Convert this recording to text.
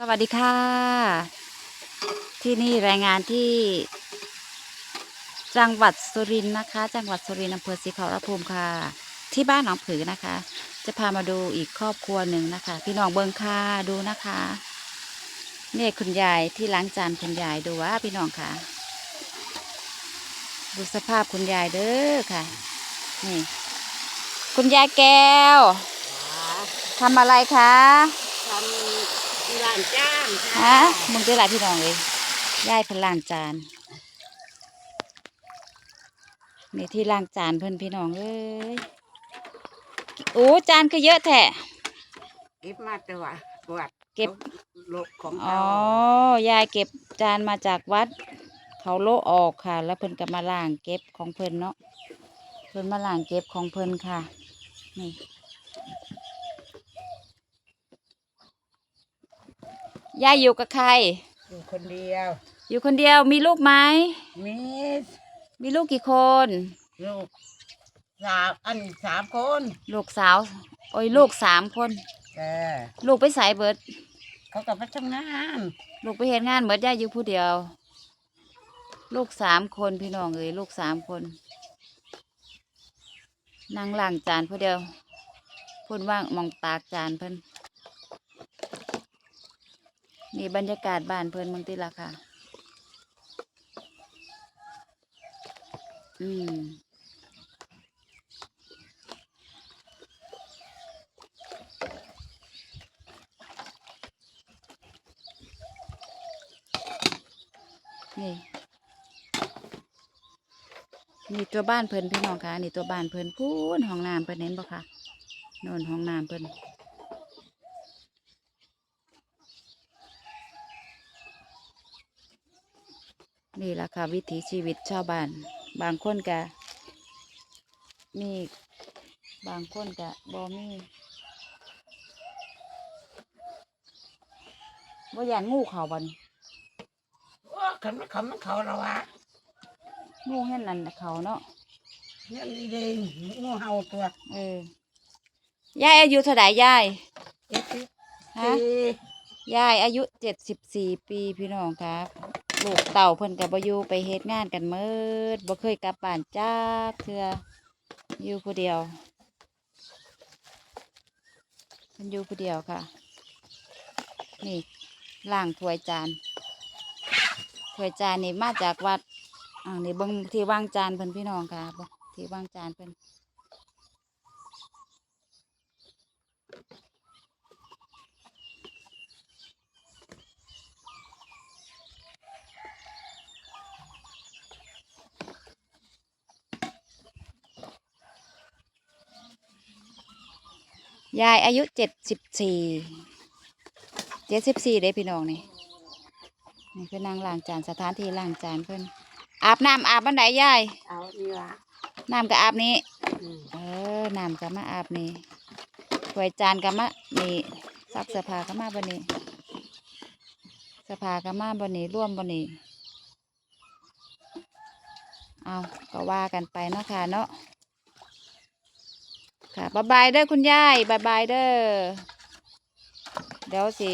สวัสดีค่ะ ที่นี่รายงานที่ จังหวัดสุรินทร์นะคะ จังหวัดสุรินทร์อำเภอศรีขอรภูมิค่ะ ที่บ้านหนองผือนะคะ จะพามาดูอีกครอบครัวหนึ่งนะคะ พี่น้องเบิงค่ะดูนะคะเนี่ยคุณยายที่ล้างจานคุณยายดูว่าพี่น้องค่ะ ดูสภาพคุณยายเด้อค่ะ นี่ คุณยายแก้วทำอะไรคะทำ ร้านจ้างค่ะฮะมึงได้หลายพี่น้องเลยยายเพิ่นล้างจานนี่ที่ล้างจานเพิ่นพี่น้องเอ้ยโอ้จานก็เยอะแท้เก็บมาแต่ว่าปวดเก็บโลกของอ๋อเรายายเก็บจานมาจากวัด เขาโละออกค่ะ แล้วเพิ่นก็มาล้างเก็บของเพิ่นเนาะเพิ่นมาล้างเก็บของเพิ่นค่ะนี่ ยายอยู่กับใคร อยู่คนเดียว อยู่คนเดียวมีลูกไหมมีมีลูกกี่คน ลูกสามอันสามคนลูกสาว โอ้ยลูกสามคน เออลูกไปใส่เบิด เขาก็ไปทำงานลูกไปเห็นงานเบิดย่าอยู่ผู้เดียว ลูกสามคนพี่น้องเอ้ยลูกสามคนนั่งล้างจานผู้เดียวเพ่นว่างมองตากจานเพิ่น นี่บรรยากาศบ้านเพิ่นมืองติละค่ะ อืมนี่นี่ตัวบ้านเพิ่นพี่น้องคะนี่ตัวบ้านเพิ่นพูนห้องน้ำเพิ่นเห็นบ่คะโน่นห้องน้ำเพิ่น นี่แหละค่ะวิถีชีวิตชาวบ้าน บางคนก็มีบางคนก็บ่มีบ่อยานงูเขาบ่นี่โอ้ขันมันเขามันเขาเราวะงูเห็นนั่นน่ะเขาเนาะเนี่ยนี่เด้งูเห่าตัว เออยายอายุเท่าไหร่ยายเจ็ดสิบฮะสี่ยายอายุเจ็ดสิบสี่ปีพี่น้องครับ ลูกเต่าเพิ่นกับบ่อยู่ไปเฮ็ดงานกันเมิดบ่เคยกลับบ้านจ้าเทื่ออยู่ผู้เดียวเพิ่นอยู่ผู้เดียวค่ะ นี่ล้างถ้วยจานถ้วยจานนี่มาจากวัดอ่านี่เบิ่งที่วางจานเพิ่นพี่น้องค่ะบางที่วางจานเพิ่น ยายอายุเจ็ดสิบสี่เจ็ดสิบสี่เด้พี่น้องนี่นี่คือนางล้างจานสถานที่ล้างจานเพิ่นอาบน้ำอาบบันไดยายเอานี่ละน้ำก็อาบนี้อืมเออน้ำก็มาอาบนี่ถ้วยจานก็มานี่ซักเสื้อผ้าก็มาบนนี้เสื้อผ้าก็มาบนนี้ร่วมบนนี้เอาก็ว่ากันไปเนาะค่ะเนาะ ค่ะบายบายเด้อคุณยายบายบายเด้อเดี๋ยวสิ